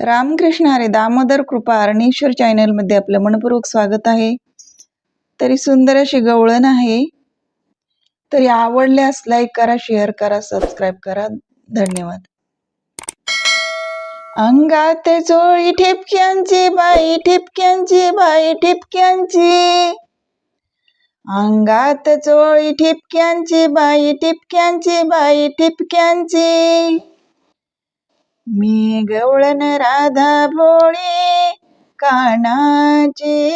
रामकृष्ण हरे दामोदर कृपा अरणेश्वर चॅनलमध्ये आपलं मनपूर्वक स्वागत आहे. तरी सुंदर अशी गवळण आहे. तरी आवडल्यास लाईक करा शेअर करा सबस्क्राईब करा. धन्यवाद. अंगात चोळी ठिपक्यांची बाई ठिपक्यांची बाई ठिपक्यांची. अंगात चोळी ठिपक्यांची बाई ठिपक्यांची बाई ठिपक्यांची. मी गवळण राधा भोळे कानाची.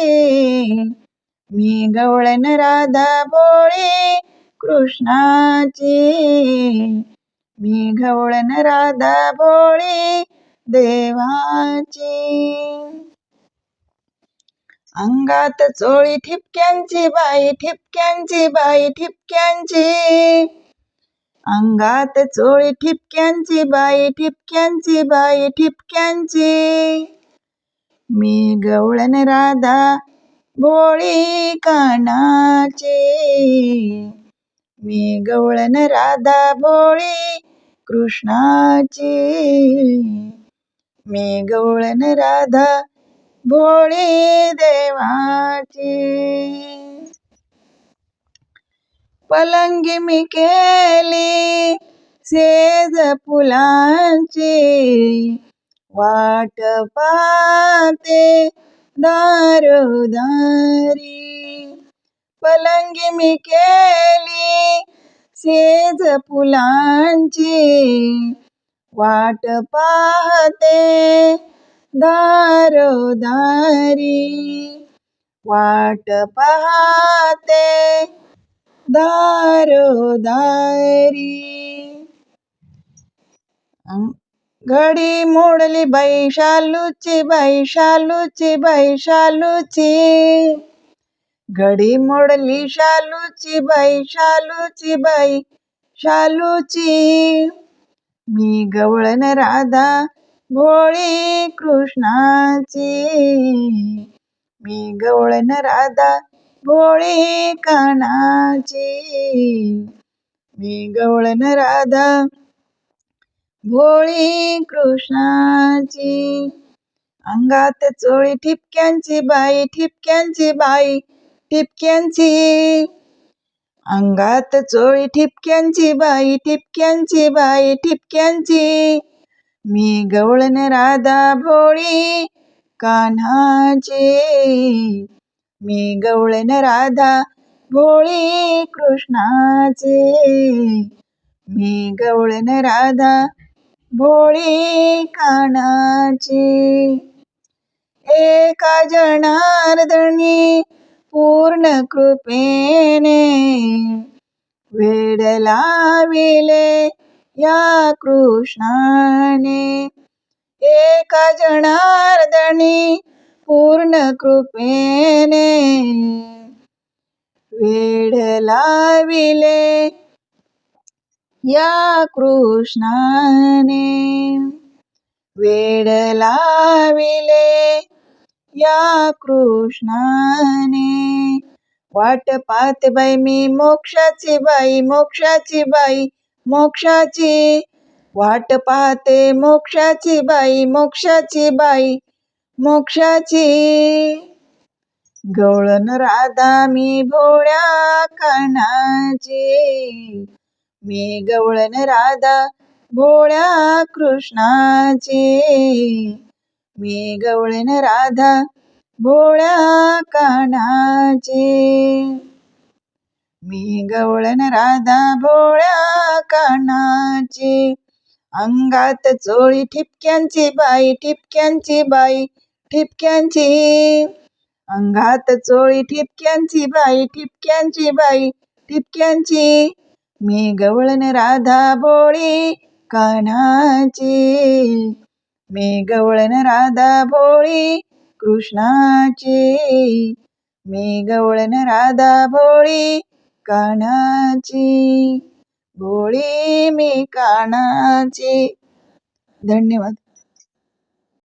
मी गवळण राधा भोळे कृष्णाची. मी गवळण राधा भोळे देवाची. अंगात चोळी ठिपक्यांची बाई ठिपक्यांची बाई ठिपक्यांची. अंगात चोळी ठिपक्यांची बाई ठिपक्यांची बाई ठिपक्यांची. मी गवळण राधा भोळी कानाची. मी गवळण राधा भोळी कृष्णाची. मी गवळण राधा भोळी देवाची. पलंगी मी केली सेज फुलांची. वाट पाते दारोदारी पलंगी मी केली सेज फुलांची. वाट पाहते दारोदारी वाट पाहते दारोदारी हो घडी मोडली बैशालूची बैशालूची बैशालूची. शालूची घडी मोडली शालूची बाई शालूची बाई शालूची मी गवळण राधा भोळी कृष्णाची. मी गवळण राधा भोळे कानाची. मी गवळण राधा. भोळी कृष्णाची. अंगात चोळी ठिपक्यांची बाई ठिपक्यांची बाई ठिपक्यांची. अंगात चोळी ठिपक्यांची बाई ठिपक्यांची बाई ठिपक्यांची. मी गवळण राधा भोळी कान्हाची मी गवळण राधा भोळी कृष्णाचे. मी गवळण राधा भोळी कानाची एका जनार्दनी पूर्ण कृपेने वेड लाविले या कृष्णाने. एका जनार्दनी पूर्ण कृपेने वेड लाविले या कृष्णाने. वेड लाविले या कृष्णाने. वाट पाहते बाई मी मोक्षाची बाई मोक्षाची बाई मोक्षाची. वाट पाहते मोक्षाची बाई मोक्षाची बाई. मोक्षाची. गवळण राधा मी भोळ्या कानाची मी गवळण राधा भोळ्या कृष्णाची. मी गवळण राधा भोळ्या कानाची मी गवळण राधा भोळ्या कानाची अंगात चोळी ठिपक्यांची बाई ठिपक्यांची बाई. ठिपक्यांची. अंगात चोळी ठिपक्यांची बाई ठिपक्यांची बाई ठिपक्यांची. मी गवळण राधा भोळी कान्हाची मी गवळण राधा भोळी कृष्णाची. मी गवळण राधा भोळी कान्हाची भोळी मी कानाची. धन्यवाद.